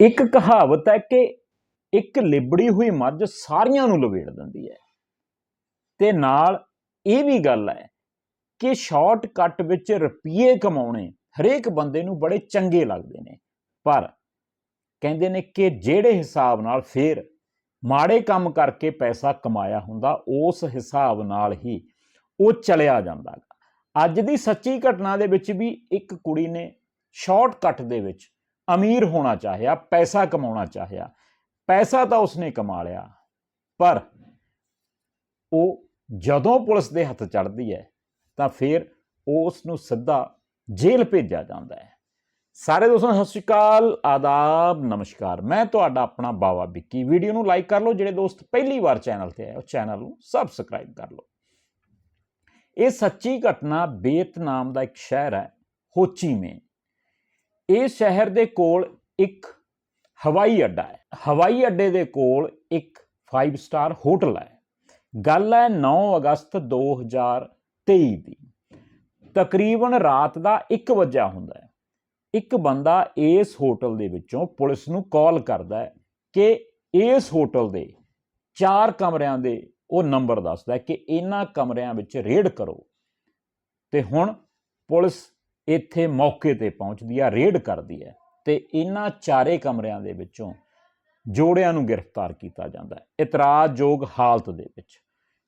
ਇੱਕ ਕਹਾਵਤ ਹੈ ਕਿ ਇੱਕ ਲਿਬੜੀ ਹੋਈ ਮੱਝ ਸਾਰੀਆਂ ਨੂੰ ਲਵੇੜ ਦਿੰਦੀ ਹੈ। ਤੇ ਨਾਲ ਇਹ ਵੀ ਗੱਲ ਹੈ ਕਿ ਸ਼ਾਰਟਕਟ ਵਿੱਚ ਰੁਪਏ ਕਮਾਉਣੇ ਹਰੇਕ ਬੰਦੇ ਨੂੰ ਬੜੇ ਚੰਗੇ ਲੱਗਦੇ ਨੇ। ਪਰ ਕਹਿੰਦੇ ਨੇ ਕਿ ਜਿਹੜੇ ਹਿਸਾਬ ਨਾਲ ਫੇਰ ਮਾੜੇ ਕੰਮ ਕਰਕੇ ਪੈਸਾ ਕਮਾਇਆ ਹੁੰਦਾ, ਉਸ ਹਿਸਾਬ ਨਾਲ ਹੀ ਉਹ ਚਲਿਆ ਜਾਂਦਾ ਅੱਜ ਦੀ ਸੱਚੀ ਘਟਨਾ ਦੇ ਵਿੱਚ ਵੀ ਇੱਕ ਕੁੜੀ ਨੇ ਸ਼ਾਰਟਕਟ ਦੇ ਵਿੱਚ ਅਮੀਰ ਹੋਣਾ ਚਾਹਿਆ, ਪੈਸਾ ਕਮਾਉਣਾ ਚਾਹਿਆ। ਪੈਸਾ ਤਾਂ ਉਸਨੇ ਕਮਾ ਲਿਆ, ਪਰ ਉਹ ਜਦੋਂ ਪੁਲਿਸ ਦੇ ਹੱਥ ਚੜਦੀ ਹੈ, ਤਾਂ ਫਿਰ ਉਸ ਨੂੰ ਸਿੱਧਾ ਜੇਲ੍ਹ ਭੇਜਿਆ ਜਾਂਦਾ ਹੈ। ਸਾਰੇ ਦੋਸਤਾਂ, ਸਤਿ ਸ਼੍ਰੀ ਅਕਾਲ, ਆਦਾਬ, ਨਮਸਕਾਰ। ਮੈਂ ਤੁਹਾਡਾ ਆਪਣਾ ਬਾਵਾ ਵਿੱਕੀ। ਵੀਡੀਓ ਨੂੰ ਲਾਈਕ ਕਰ ਲਓ, ਜਿਹੜੇ ਦੋਸਤ ਪਹਿਲੀ ਵਾਰ ਚੈਨਲ ਤੇ ਆਏ ਉਹ ਚੈਨਲ ਨੂੰ ਸਬਸਕ੍ਰਾਈਬ ਕਰ ਲਓ। ਇਹ ਸੱਚੀ ਘਟਨਾ ਵੀਅਤਨਾਮ ਦਾ ਇੱਕ ਸ਼ਹਿਰ ਹੈ ਹੋਚੀਮੇ ਇਸ ਸ਼ਹਿਰ ਦੇ ਕੋਲ ਇੱਕ ਹਵਾਈ ਅੱਡਾ ਹੈ। ਹਵਾਈ ਅੱਡੇ ਦੇ ਕੋਲ ਇੱਕ 5 ਸਟਾਰ ਹੋਟਲ ਹੈ। ਗੱਲ ਹੈ 9 ਅਗਸਤ 2023 ਦੀ। ਤਕਰੀਬਨ ਰਾਤ ਦਾ 1 ਵਜੇ ਹੁੰਦਾ ਹੈ। ਇੱਕ ਬੰਦਾ ਇਸ ਹੋਟਲ ਦੇ ਵਿੱਚੋਂ ਪੁਲਿਸ ਨੂੰ ਕਾਲ ਕਰਦਾ ਹੈ ਕਿ ਇਸ ਹੋਟਲ ਦੇ ਚਾਰ ਕਮਰਿਆਂ ਦੇ ਉਹ ਨੰਬਰ ਦੱਸਦਾ ਕਿ ਇਹਨਾਂ ਕਮਰਿਆਂ ਵਿੱਚ ਰੇਡ ਕਰੋ। ਤੇ ਹੁਣ ਪੁਲਿਸ ਇੱਥੇ ਮੌਕੇ ਤੇ ਪਹੁੰਚਦੀ ਹੈ ਰੇਡ ਕਰਦੀ ਹੈ ਤੇ ਇਹਨਾਂ ਚਾਰੇ ਕਮਰਿਆਂ ਦੇ ਵਿੱਚੋਂ ਜੋੜਿਆਂ ਨੂੰ ਗ੍ਰਿਫਤਾਰ ਕੀਤਾ ਜਾਂਦਾ ਹੈ। ਇਤਰਾਜ਼ਯੋਗ ਹਾਲਤ ਦੇ ਵਿੱਚ।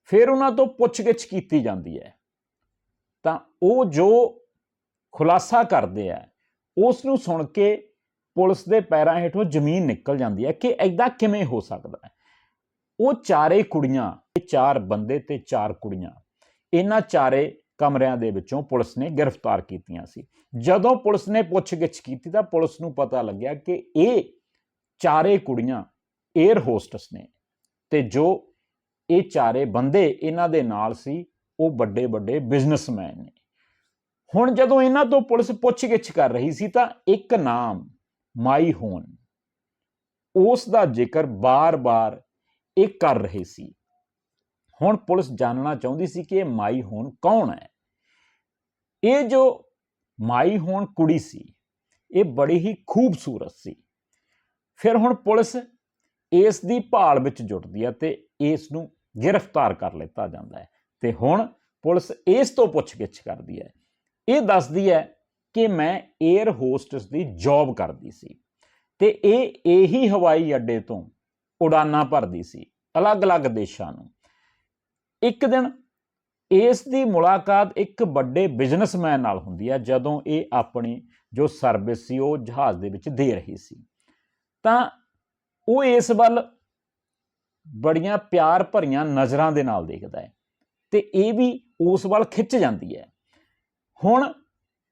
ਫਿਰ ਉਹਨਾਂ ਤੋਂ ਪੁੱਛਗਿੱਛ ਕੀਤੀ ਜਾਂਦੀ ਹੈ। ਤਾਂ ਉਹ ਜੋ ਖੁਲਾਸਾ ਕਰਦੇ ਆ, ਉਸ ਨੂੰ ਸੁਣ ਕੇ ਪੁਲਿਸ ਦੇ ਪੈਰਾਂ ਹੇਠੋਂ ਜ਼ਮੀਨ ਨਿਕਲ ਜਾਂਦੀ ਹੈ ਕਿ ਐਦਾਂ ਕਿਵੇਂ ਹੋ ਸਕਦਾ ਹੈ। ਉਹ ਚਾਰੇ ਕੁੜੀਆਂ, ਚਾਰ ਬੰਦੇ ਤੇ ਚਾਰ ਕੁੜੀਆਂ, ਇਹਨਾਂ ਚਾਰੇ ਕਮਰਿਆਂ ਦੇ ਵਿੱਚੋਂ ਪੁਲਿਸ ਨੇ ਗ੍ਰਿਫਤਾਰ ਕੀਤੀਆਂ ਸੀ। ਜਦੋਂ ਪੁਲਿਸ ਨੇ ਪੁੱਛਗਿੱਛ ਕੀਤੀ ਤਾਂ ਪੁਲਿਸ ਨੂੰ ਪਤਾ ਲੱਗਿਆ ਕਿ ਇਹ ਚਾਰੇ ਕੁੜੀਆਂ 에ਅਰ ਹੋਸਟਸ ਨੇ ਤੇ ਜੋ ਇਹ ਚਾਰੇ ਬੰਦੇ ਇਹਨਾਂ ਦੇ ਨਾਲ ਸੀ, ਉਹ ਵੱਡੇ ਵੱਡੇ ਬਿਜ਼ਨਸਮੈਨ ਨੇ। ਹੁਣ ਜਦੋਂ ਇਹਨਾਂ ਤੋਂ ਪੁਲਿਸ ਪੁੱਛਗਿੱਛ ਕਰ ਰਹੀ ਸੀ ਤਾਂ ਇੱਕ ਨਾਮ, ਮਾਈ ਹੋਨ ਉਸ ਦਾ ਜ਼ਿਕਰ ਬਾਰ-ਬਾਰ ਇਹ ਕਰ ਰਹੇ ਸੀ। ਹੁਣ ਪੁਲਿਸ ਜਾਣਨਾ ਚਾਹੁੰਦੀ ਸੀ ਕਿ ਇਹ ਮਾਈ ਹੋਣ ਕੌਣ ਹੈ? ਇਹ ਜੋ ਮਾਈ ਹੋਣ ਕੁੜੀ ਸੀ, ਇਹ ਬੜੀ ਹੀ ਖੂਬਸੂਰਤ ਸੀ। ਫਿਰ ਹੁਣ ਪੁਲਿਸ ਇਸ ਦੀ ਭਾਲ ਵਿੱਚ ਜੁਟਦੀ ਹੈ ਤੇ ਇਸ ਨੂੰ ਗ੍ਰਿਫਤਾਰ ਕਰ ਲਿੱਤਾ ਜਾਂਦਾ ਹੈ। ਤੇ ਹੁਣ ਪੁਲਿਸ ਇਸ ਤੋਂ ਪੁੱਛਗਿੱਛ ਕਰਦੀ ਹੈ। ਇਹ ਦੱਸਦੀ ਹੈ ਕਿ ਮੈਂ 에ਅਰ ਹੋਸਟਸ ਦੀ ਜੌਬ ਕਰਦੀ ਸੀ ਤੇ ਇਹ ਇਹੀ ਹਵਾਈ ਅੱਡੇ ਤੋਂ ਉਡਾਨਾਂ ਭਰਦੀ ਸੀ, ਅਲੱਗ-ਅਲੱਗ ਦੇਸ਼ਾਂ ਨੂੰ। ਇੱਕ ਦਿਨ ਇਸ ਦੀ ਮੁਲਾਕਾਤ ਇੱਕ ਵੱਡੇ ਬਿਜ਼ਨਸਮੈਨ ਨਾਲ ਹੁੰਦੀ ਹੈ ਜਦੋਂ ਇਹ ਆਪਣੀ ਜੋ ਸਰਵਿਸ ਸੀ, ਉਹ ਜਹਾਜ਼ ਦੇ ਵਿੱਚ ਦੇ ਰਹੀ ਸੀ। ਤਾਂ ਉਹ ਇਸ ਵੱਲ ਬੜੀਆਂ ਪਿਆਰ ਭਰੀਆਂ ਨਜ਼ਰਾਂ ਦੇ ਨਾਲ ਦੇਖਦਾ ਹੈ ਤੇ ਇਹ ਵੀ ਉਸ ਵੱਲ ਖਿੱਚ ਜਾਂਦੀ ਹੈ। ਹੁਣ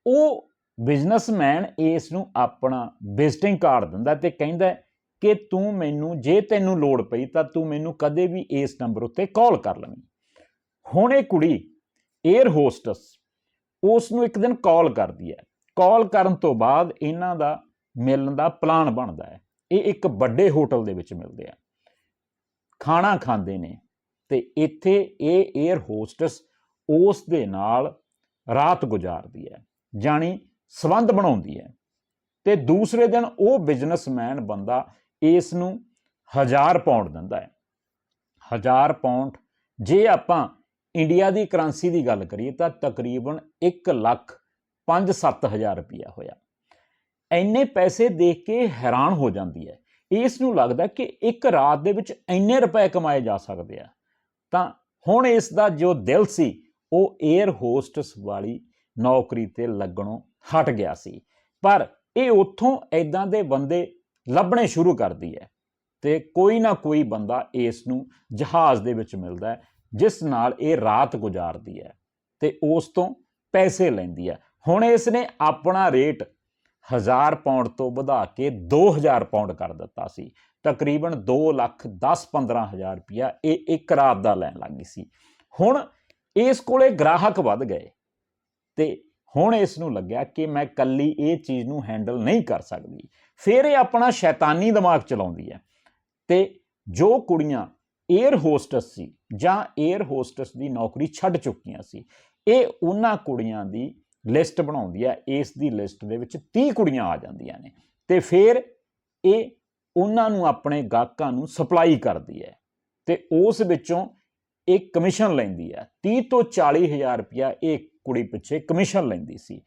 ਉਹ ਬਿਜ਼ਨਸਮੈਨ ਇਸ ਨੂੰ ਆਪਣਾ ਵਿਜ਼ਿਟਿੰਗ ਕਾਰਡ ਦਿੰਦਾ ਤੇ ਕਹਿੰਦਾ ਕਿ ਤੂੰ ਮੈਨੂੰ, ਜੇ ਤੈਨੂੰ ਲੋੜ ਪਈ ਤਾਂ ਤੂੰ ਮੈਨੂੰ ਕਦੇ ਵੀ ਇਸ ਨੰਬਰ ਉੱਤੇ ਕਾਲ ਕਰ ਲਵੀਂ। ਹੁਣ ਇਹ ਕੁੜੀ 에ਅਰ ਹੋਸਟਸ ਉਸ ਨੂੰ ਇੱਕ ਦਿਨ ਕਾਲ ਕਰਦੀ ਹੈ। ਕਾਲ ਕਰਨ ਤੋਂ ਬਾਅਦ ਇਹਨਾਂ ਦਾ ਮਿਲਣ ਦਾ ਪਲਾਨ ਬਣਦਾ ਹੈ। ਇਹ ਇੱਕ ਵੱਡੇ ਹੋਟਲ ਦੇ ਵਿੱਚ ਮਿਲਦੇ ਆ। ਖਾਣਾ ਖਾਂਦੇ ਨੇ ਤੇ ਇੱਥੇ ਇਹ 에ਅਰ ਹੋਸਟਸ ਉਸ ਦੇ ਨਾਲ ਰਾਤ ਗੁਜ਼ਾਰਦੀ ਹੈ, ਜਾਣੀ ਸਬੰਧ ਬਣਾਉਂਦੀ ਹੈ। ਤੇ ਦੂਸਰੇ ਦਿਨ ਉਹ ਬਿਜ਼ਨਸਮੈਨ ਬੰਦਾ ਇਸ ਨੂੰ 1000 ਪਾਉਂਡ ਦਿੰਦਾ ਹੈ। 1000 ਪਾਉਂਡ ਜੇ ਆਪਾਂ ਇੰਡੀਆ ਦੀ ਕਰੰਸੀ ਦੀ ਗੱਲ ਕਰੀਏ ਤਾਂ ਤਕਰੀਬਨ 1 ਲੱਖ 5-7 ਹਜ਼ਾਰ ਰੁਪਇਆ ਹੋਇਆ। ਐਨੇ ਪੈਸੇ ਦੇਖ ਕੇ ਹੈਰਾਨ ਹੋ ਜਾਂਦੀ ਹੈ। ਇਸ ਨੂੰ ਲੱਗਦਾ ਕਿ ਇੱਕ ਰਾਤ ਦੇ ਵਿੱਚ ਇੰਨੇ ਰੁਪਏ ਕਮਾਏ ਜਾ ਸਕਦੇ ਆ। ਤਾਂ ਹੁਣ ਇਸ ਦਾ ਜੋ ਦਿਲ ਸੀ, ਉਹ 에ਅਰ ਹੋਸਟਸ ਵਾਲੀ ਨੌਕਰੀ ਤੇ ਲੱਗਣੋਂ ਹਟ ਗਿਆ ਸੀ। ਪਰ ਇਹ ਉੱਥੋਂ ਐਦਾਂ ਦੇ ਬੰਦੇ ਲੱਭਣੇ ਸ਼ੁਰੂ ਕਰਦੀ ਹੈ ਤੇ ਕੋਈ ਨਾ ਕੋਈ ਬੰਦਾ ਇਸ ਨੂੰ ਜਹਾਜ਼ ਦੇ ਵਿੱਚ ਮਿਲਦਾ ਹੈ। ਜਿਸ ਨਾਲ ਇਹ ਰਾਤ ਗੁਜ਼ਾਰਦੀ ਹੈ ਤੇ ਉਸ ਤੋਂ ਪੈਸੇ ਲੈਂਦੀ ਹੈ। ਹੁਣ ਇਸ ਨੇ ਆਪਣਾ ਰੇਟ 1000 ਪਾਉਂਡ ਤੋਂ ਵਧਾ ਕੇ 2000 ਪਾਉਂਡ ਕਰ ਦਿੱਤਾ ਸੀ। ਤਕਰੀਬਨ 2 ਲੱਖ 10 15 ਹਜ਼ਾਰ ਰੁਪਇਆ ਇਹ ਇੱਕ ਰਾਤ ਦਾ ਲੈਣ ਲੱਗੀ ਸੀ। ਹੁਣ ਇਸ ਕੋਲੇ ਗ੍ਰਾਹਕ ਵੱਧ ਗਏ ਤੇ ਹੁਣ ਇਸ ਨੂੰ ਲੱਗਿਆ ਕਿ ਮੈਂ ਕੱਲੀ ਇਹ ਚੀਜ਼ ਨੂੰ ਹੈਂਡਲ ਨਹੀਂ ਕਰ ਸਕਦੀ। ਫਿਰ ਇਹ ਆਪਣਾ ਸ਼ੈਤਾਨੀ ਦਿਮਾਗ ਚਲਾਉਂਦੀ ਹੈ ਤੇ ਜੋ ਕੁੜੀਆਂ 에ਅਰ ਹੋਸਟਸ ਸੀ ਜਾਂ 에ਅਰ ਹੋਸਟਸ ਦੀ ਨੌਕਰੀ ਛੱਡ ਚੁੱਕੀਆਂ ਸੀ। ਇਹ ਉਹਨਾਂ ਕੁੜੀਆਂ ਦੀ ਲਿਸਟ ਬਣਾਉਂਦੀ ਹੈ। ਇਸ ਦੀ ਲਿਸਟ ਦੇ ਵਿੱਚ 30 ਕੁੜੀਆਂ ਆ ਜਾਂਦੀਆਂ ਨੇ। ਤੇ ਫਿਰ ਇਹ ਉਹਨਾਂ ਨੂੰ ਆਪਣੇ ਗਾਹਕਾਂ ਨੂੰ ਸਪਲਾਈ ਕਰਦੀ ਹੈ ਤੇ ਉਸ ਵਿੱਚੋਂ ਇਹ ਕਮਿਸ਼ਨ ਲੈਂਦੀ ਹੈ। 30 ਤੋਂ 40 ਹਜ਼ਾਰ ਰੁਪਇਆ ਇਹ ਕੁੜੀ ਪਿੱਛੇ ਕਮਿਸ਼ਨ ਲੈਂਦੀ ਸੀ।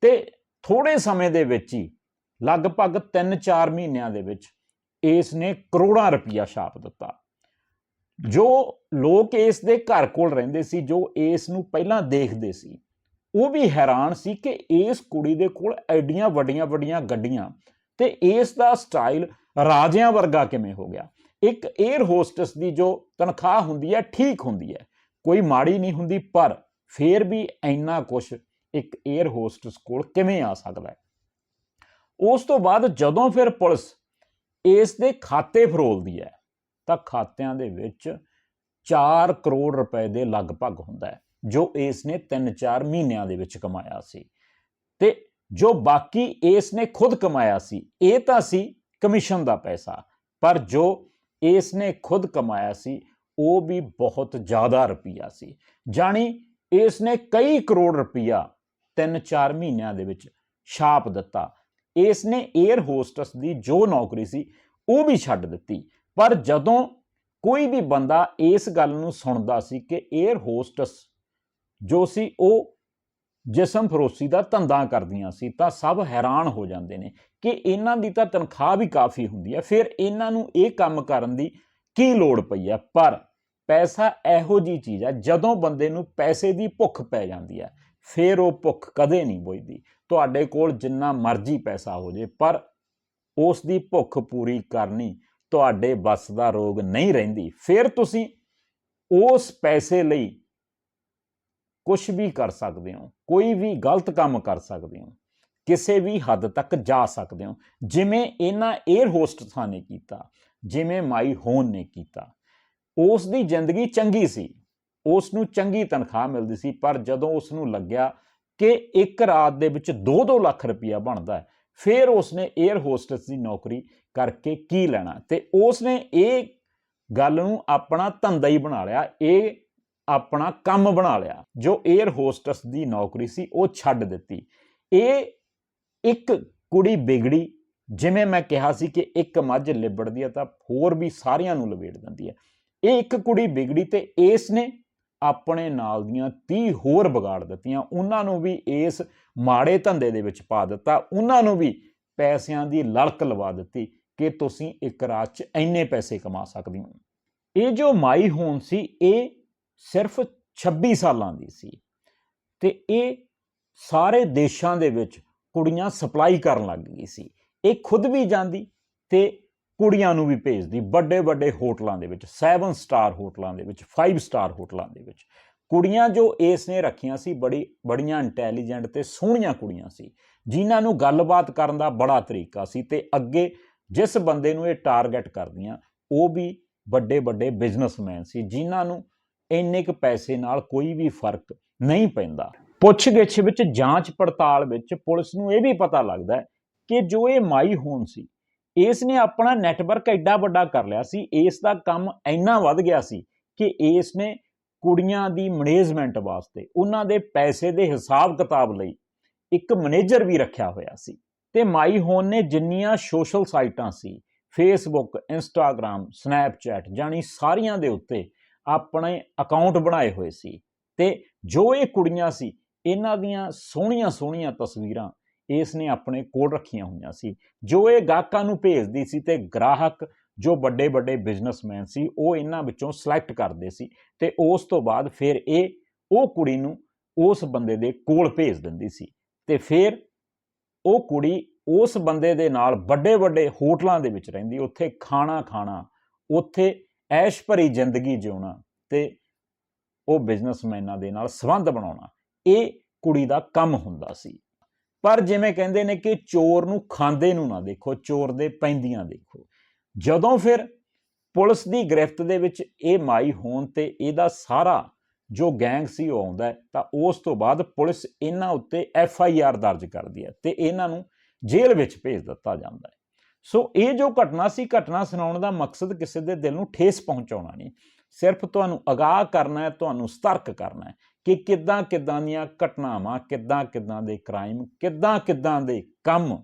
ਤੇ ਥੋੜੇ ਸਮੇਂ ਦੇ ਵਿੱਚ ਹੀ ਲਗਭਗ 3-4 ਮਹੀਨਿਆਂ ਦੇ ਵਿੱਚ ਇਸ ਨੇ ਕਰੋੜਾਂ ਰੁਪਇਆ ਛਾਪ ਦਿੱਤਾ। ਜੋ ਲੋਕ ਇਸ ਦੇ ਘਰ ਕੋਲ ਰਹਿੰਦੇ ਸੀ, ਜੋ ਇਸ ਨੂੰ ਪਹਿਲਾਂ ਦੇਖਦੇ ਸੀ, ਉਹ ਵੀ ਹੈਰਾਨ ਸੀ ਕਿ ਇਸ ਕੁੜੀ ਦੇ ਕੋਲ ਐਡੀਆਂ ਵੱਡੀਆਂ ਵੱਡੀਆਂ ਗੱਡੀਆਂ ਤੇ ਇਸ ਦਾ ਸਟਾਈਲ ਰਾਜਿਆਂ ਵਰਗਾ ਕਿਵੇਂ ਹੋ ਗਿਆ? ਇੱਕ 에ਅਰ ਹੋਸਟਸ ਦੀ ਜੋ ਤਨਖਾਹ ਹੁੰਦੀ ਹੈ, ਠੀਕ ਹੁੰਦੀ ਹੈ, ਕੋਈ ਮਾੜੀ ਨਹੀਂ ਹੁੰਦੀ, ਪਰ ਫੇਰ ਵੀ ਇੰਨਾ ਕੁਝ ਇੱਕ 에ਅਰ ਹੋਸਟਸ ਕੋਲ ਕਿਵੇਂ ਆ ਸਕਦਾ ਹੈ? ਉਸ ਤੋਂ ਬਾਅਦ ਜਦੋਂ ਫਿਰ ਪੁਲਿਸ ਇਸ ਦੇ ਖਾਤੇ ਫਰੋਲਦੀ ਹੈ ਤਾਂ ਖਾਤਿਆਂ ਦੇ ਵਿੱਚ 4 ਕਰੋੜ ਰੁਪਏ ਦੇ ਲਗਭਗ ਹੁੰਦਾ ਹੈ, ਜੋ ਇਸ ਨੇ 3-4 ਮਹੀਨਿਆਂ ਦੇ ਵਿੱਚ ਕਮਾਇਆ ਸੀ। ਤੇ ਜੋ ਬਾਕੀ ਇਸ ਨੇ ਖੁਦ ਕਮਾਇਆ ਸੀ, ਇਹ ਤਾਂ ਸੀ ਕਮਿਸ਼ਨ ਦਾ ਪੈਸਾ, ਪਰ ਜੋ ਇਸ ਨੇ ਖੁਦ ਕਮਾਇਆ ਸੀ, ਉਹ ਵੀ ਬਹੁਤ ਜ਼ਿਆਦਾ ਰੁਪਈਆ ਸੀ। ਜਾਣੀ ਇਸ ਨੇ ਕਈ ਕਰੋੜ ਰੁਪਈਆ 3-4 ਮਹੀਨਿਆਂ ਦੇ ਵਿੱਚ ਛਾਪ ਦਿੱਤਾ। ਇਸ ਨੇ 에ਅਰ ਹੋਸਟਸ ਦੀ ਜੋ ਨੌਕਰੀ ਸੀ, ਉਹ ਵੀ ਛੱਡ ਦਿੱਤੀ। ਪਰ ਜਦੋਂ ਕੋਈ ਵੀ ਬੰਦਾ ਇਸ ਗੱਲ ਨੂੰ ਸੁਣਦਾ ਸੀ ਕਿ 에ਅਰ ਹੋਸਟਸ ਜੋ ਸੀ ਉਹ ਜਿਸਮ ਫਰੋਸੀ ਦਾ ਧੰਦਾ ਕਰਦੀਆਂ ਸੀ ਤਾਂ ਸਭ ਹੈਰਾਨ ਹੋ ਜਾਂਦੇ ਨੇ ਕਿ ਇਹਨਾਂ ਦੀ ਤਾਂ ਤਨਖਾਹ ਵੀ ਕਾਫੀ ਹੁੰਦੀ ਹੈ, ਫਿਰ ਇਹਨਾਂ ਨੂੰ ਇਹ ਕੰਮ ਕਰਨ ਦੀ ਕੀ ਲੋੜ ਪਈ ਹੈ? ਪਰ ਪੈਸਾ ਇਹੋ ਜੀ ਚੀਜ਼ ਹੈ, ਜਦੋਂ ਬੰਦੇ ਨੂੰ ਪੈਸੇ ਦੀ ਭੁੱਖ ਪੈ ਜਾਂਦੀ ਹੈ, ਫਿਰ ਉਹ ਭੁੱਖ ਕਦੇ ਨਹੀਂ ਬੁਝਦੀ। ਤੁਹਾਡੇ ਕੋਲ ਜਿੰਨਾ ਮਰਜ਼ੀ ਪੈਸਾ ਹੋ ਜੇ ਪਰ ਉਸ ਦੀ ਭੁੱਖ ਪੂਰੀ ਕਰਨੀ ਤੁਹਾਡੇ ਵੱਸ ਦਾ ਰੋਗ ਨਹੀਂ ਰਹਿੰਦੀ। ਫਿਰ ਤੁਸੀਂ ਉਸ ਪੈਸੇ ਲਈ ਕੁਝ ਵੀ ਕਰ ਸਕਦੇ ਹੋ। ਕੋਈ ਵੀ ਗਲਤ ਕੰਮ ਕਰ ਸਕਦੇ ਹੋ। ਕਿਸੇ ਵੀ ਹੱਦ ਤੱਕ ਜਾ ਸਕਦੇ ਹੋ। ਜਿਵੇਂ ਇਹਨਾਂ 에ਅਰ ਹੋਸਟਸਾਂ ਨੇ ਕੀਤਾ, ਜਿਵੇਂ ਮਾਈ ਹੋਨ ਨੇ ਕੀਤਾ। ਉਸ ਦੀ ਜ਼ਿੰਦਗੀ ਚੰਗੀ ਸੀ। ਉਸ ਨੂੰ ਚੰਗੀ ਤਨਖਾਹ ਮਿਲਦੀ ਸੀ, ਪਰ ਜਦੋਂ ਉਸ ਨੂੰ ਲੱਗਿਆ ਕਿ ਇੱਕ ਰਾਤ ਦੇ ਵਿੱਚ 2-2 ਲੱਖ ਰੁਪਇਆ ਬਣਦਾ ਹੈ, ਫਿਰ ਉਸਨੇ 에ਅਰ ਹੋਸਟਸ ਦੀ ਨੌਕਰੀ ਕਰਕੇ ਕੀ ਲੈਣਾ? ਤੇ ਉਸ ਨੇ ਇਹ ਗੱਲ ਨੂੰ ਆਪਣਾ ਧੰਦਾ ਹੀ ਬਣਾ ਲਿਆ, ਇਹ ਆਪਣਾ ਕੰਮ ਬਣਾ ਲਿਆ, ਜੋ 에ਅਰ ਹੋਸਟਸ ਦੀ ਨੌਕਰੀ ਸੀ, ਉਹ ਛੱਡ ਦਿੱਤੀ। ਇਹ ਇੱਕ ਕੁੜੀ ਵਿਗੜੀ, ਜਿਵੇਂ ਮੈਂ ਕਿਹਾ ਸੀ ਕਿ ਇੱਕ ਮੱਝ ਲਿਬੜਦੀ ਹੈ ਤਾਂ ਹੋਰ ਵੀ ਸਾਰਿਆਂ ਨੂੰ ਲਵੇੜ ਦਿੰਦੀ ਹੈ। ਇਹ ਇੱਕ ਕੁੜੀ ਵਿਗੜੀ ਤੇ ਇਸ ਨੇ ਆਪਣੇ ਨਾਲ ਦੀਆਂ 30 ਹੋਰ ਵਿਗਾੜ ਦਿੱਤੀਆਂ। ਉਹਨਾਂ ਨੂੰ ਵੀ ਇਸ ਮਾੜੇ ਧੰਦੇ ਦੇ ਵਿੱਚ ਪਾ ਦਿੱਤਾ। ਉਹਨਾਂ ਨੂੰ ਵੀ ਪੈਸਿਆਂ ਦੀ ਲਲਕ ਲਵਾ ਦਿੱਤੀ। ਕਿ ਤੁਸੀਂ ਇੱਕ ਰਾਤ 'ਚ ਇੰਨੇ ਪੈਸੇ ਕਮਾ ਸਕਦੇ ਹੋ। ਇਹ ਜੋ ਮਾਈ ਹੋਣ ਸੀ, ਇਹ ਸਿਰਫ 26 ਸਾਲਾਂ ਦੀ ਸੀ ਤੇ ਇਹ ਸਾਰੇ ਦੇਸ਼ਾਂ ਦੇ ਵਿੱਚ ਕੁੜੀਆਂ ਸਪਲਾਈ ਕਰਨ ਲੱਗ ਗਈ ਸੀ। ਇਹ ਖੁਦ ਵੀ ਜਾਂਦੀ ਤੇ ਕੁੜੀਆਂ ਨੂੰ ਵੀ ਭੇਜਦੀ, ਵੱਡੇ ਵੱਡੇ ਹੋਟਲਾਂ ਦੇ ਵਿੱਚ 7 ਸਟਾਰ ਹੋਟਲਾਂ ਦੇ ਵਿੱਚ 5 ਸਟਾਰ ਹੋਟਲਾਂ ਦੇ ਵਿੱਚ। ਕੁੜੀਆਂ ਜੋ ਇਸ ਨੇ ਰੱਖੀਆਂ ਸੀ, ਬੜੀ, ਬੜੀਆਂ ਇੰਟੈਲੀਜੈਂਟ ਤੇ ਸੋਹਣੀਆਂ ਕੁੜੀਆਂ ਸੀ, ਜਿਨ੍ਹਾਂ ਨੂੰ ਗੱਲਬਾਤ ਕਰਨ ਦਾ ਬੜਾ ਤਰੀਕਾ ਸੀ ਤੇ ਅੱਗੇ ਜਿਸ ਬੰਦੇ ਨੂੰ ਇਹ ਟਾਰਗੇਟ ਕਰਦੀਆਂ, ਉਹ ਵੀ ਵੱਡੇ ਵੱਡੇ ਬਿਜ਼ਨਸਮੈਨ ਸੀ, ਜਿਨ੍ਹਾਂ ਨੂੰ ਇੰਨੇ ਕੁ ਪੈਸੇ ਨਾਲ ਕੋਈ ਵੀ ਫ਼ਰਕ ਨਹੀਂ ਪੈਂਦਾ। ਪੁੱਛਗਿੱਛ ਵਿੱਚ, ਜਾਂਚ ਪੜਤਾਲ ਵਿੱਚ ਪੁਲਿਸ ਨੂੰ ਇਹ ਵੀ ਪਤਾ ਲੱਗਦਾ ਕਿ ਜੋ ਇਹ ਮਾਈ ਹੋਣ ਸੀ, ਇਸ ਨੇ ਆਪਣਾ ਨੈਟਵਰਕ ਐਡਾ ਵੱਡਾ ਕਰ ਲਿਆ ਸੀ, ਇਸ ਦਾ ਕੰਮ ਇੰਨਾ ਵੱਧ ਗਿਆ ਸੀ ਕਿ ਇਸ ਨੇ ਕੁੜੀਆਂ ਦੀ ਮੈਨੇਜਮੈਂਟ ਵਾਸਤੇ ਉਹਨਾਂ ਦੇ ਪੈਸੇ ਦੇ ਹਿਸਾਬ ਕਿਤਾਬ ਲਈ ਇੱਕ ਮੈਨੇਜਰ ਵੀ ਰੱਖਿਆ ਹੋਇਆ ਸੀ। ਤੇ ਮਾਈ ਹੋਣ ਨੇ ਜਿੰਨੀਆਂ ਸੋਸ਼ਲ ਸਾਈਟਾਂ ਸੀ ਫੇਸਬੁੱਕ ਇੰਸਟਾਗ੍ਰam ਸਨੈਪਚੈਟ ਜਾਨੀ ਸਾਰੀਆਂ ਦੇ ਉੱਤੇ ਆਪਣੇ ਅਕਾਊਂਟ ਬਣਾਏ ਹੋਏ ਸੀ। ਤੇ ਜੋ ਇਹ ਕੁੜੀਆਂ ਸੀ, ਇਹਨਾਂ ਦੀਆਂ ਸੋਹਣੀਆਂ ਸੋਹਣੀਆਂ ਤਸਵੀਰਾਂ ਇਸ ਨੇ ਆਪਣੇ ਕੋਲ ਰੱਖੀਆਂ ਹੋਈਆਂ ਸੀ। ਜੋ ਇਹ ਗਾਹਕਾਂ ਨੂੰ ਭੇਜਦੀ ਸੀ ਤੇ ਗ੍ਰਾਹਕ, ਜੋ ਵੱਡੇ ਵੱਡੇ ਬਿਜ਼ਨਸਮੈਨ ਸੀ, ਉਹ ਇਹਨਾਂ ਵਿੱਚੋਂ ਸਿਲੈਕਟ ਕਰਦੇ ਸੀ ਤੇ ਉਸ ਤੋਂ ਬਾਅਦ ਫਿਰ ਇਹ, ਉਹ ਕੁੜੀ ਨੂੰ ਉਸ ਬੰਦੇ ਦੇ ਕੋਲ ਭੇਜ ਦਿੰਦੀ ਸੀ। ਤੇ ਫਿਰ ਉਹ ਕੁੜੀ ਉਸ ਬੰਦੇ ਦੇ ਨਾਲ ਵੱਡੇ ਵੱਡੇ ਹੋਟਲਾਂ ਦੇ ਵਿੱਚ ਰਹਿੰਦੀ, ਉੱਥੇ ਖਾਣਾ ਖਾਣਾ, ਉੱਥੇ ਐਸ਼ ਭਰੀ ਜ਼ਿੰਦਗੀ ਜਿਉਣਾ ਤੇ ਉਹ ਬਿਜ਼ਨਸਮੈਨਾਂ ਦੇ ਨਾਲ ਸੰਬੰਧ ਬਣਾਉਣਾ, ਇਹ ਕੁੜੀ ਦਾ ਕੰਮ ਹੁੰਦਾ ਸੀ। ਪਰ ਜਿਵੇਂ ਕਹਿੰਦੇ ਨੇ ਕਿ ਚੋਰ ਨੂੰ ਖਾਂਦੇ ਨੂੰ ਨਾ ਦੇਖੋ, ਚੋਰ ਦੇ ਪੈਂਦੀਆਂ ਦੇਖੋ। ਜਦੋਂ ਫਿਰ ਪੁਲਿਸ ਦੀ ਗ੍ਰਿਫਤ ਦੇ ਵਿੱਚ ਇਹ ਮਾਈ ਹੋਣ ਤੇ ਇਹਦਾ ਸਾਰਾ ਜੋ ਗੈਂਗ ਸੀ ਉਹ ਆਉਂਦਾ ਤਾਂ ਉਸ ਤੋਂ ਬਾਅਦ ਪੁਲਿਸ ਇਹਨਾਂ ਉੱਤੇ ਐਫ ਆਈ ਆਰ ਦਰਜ ਕਰਦੀ ਹੈ ਤੇ ਇਹਨਾਂ ਨੂੰ ਜੇਲ੍ਹ ਵਿੱਚ ਭੇਜ ਦਿੱਤਾ ਜਾਂਦਾ ਹੈ। ਸੋ ਇਹ ਜੋ ਘਟਨਾ ਸੀ, ਘਟਨਾ ਸੁਣਾਉਣ ਦਾ ਮਕਸਦ ਕਿਸੇ ਦੇ ਦਿਲ ਨੂੰ ਠੇਸ ਪਹੁੰਚਾਉਣਾ ਨਹੀਂ। ਸਿਰਫ ਤੁਹਾਨੂੰ ਅਗਾਹ ਕਰਨਾ ਹੈ, ਤੁਹਾਨੂੰ ਸਤਰਕ ਕਰਨਾ ਹੈ ਕਿ ਕਿੱਦਾਂ ਕਿੱਦਾਂ ਦੀਆਂ ਘਟਨਾਵਾਂ, ਕਿੱਦਾਂ ਕਿੱਦਾਂ ਦੇ ਕ੍ਰਾਈਮ, ਕਿੱਦਾਂ ਕਿੱਦਾਂ ਦੇ ਕੰਮ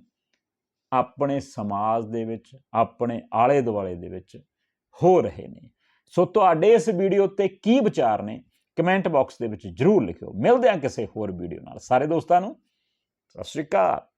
ਆਪਣੇ ਸਮਾਜ ਦੇ ਵਿੱਚ, ਆਪਣੇ ਆਲੇ ਦੁਆਲੇ ਦੇ ਵਿੱਚ ਹੋ ਰਹੇ ਨੇ। ਸੋ ਤੁਹਾਡੇ ਇਸ ਵੀਡੀਓ ਤੇ ਕੀ ਵਿਚਾਰ ਨੇ? ਕਮੈਂਟ ਬਾਕਸ ਦੇ ਵਿੱਚ ਜਰੂਰ ਲਿਖਿਓ। ਮਿਲਦੇ ਹਾਂ ਕਿਸੇ ਹੋਰ ਵੀਡੀਓ ਨਾਲ। ਸਾਰੇ ਦੋਸਤਾਂ ਨੂੰ, ਸਤਿ ਸ਼੍ਰੀ ਅਕਾਲ।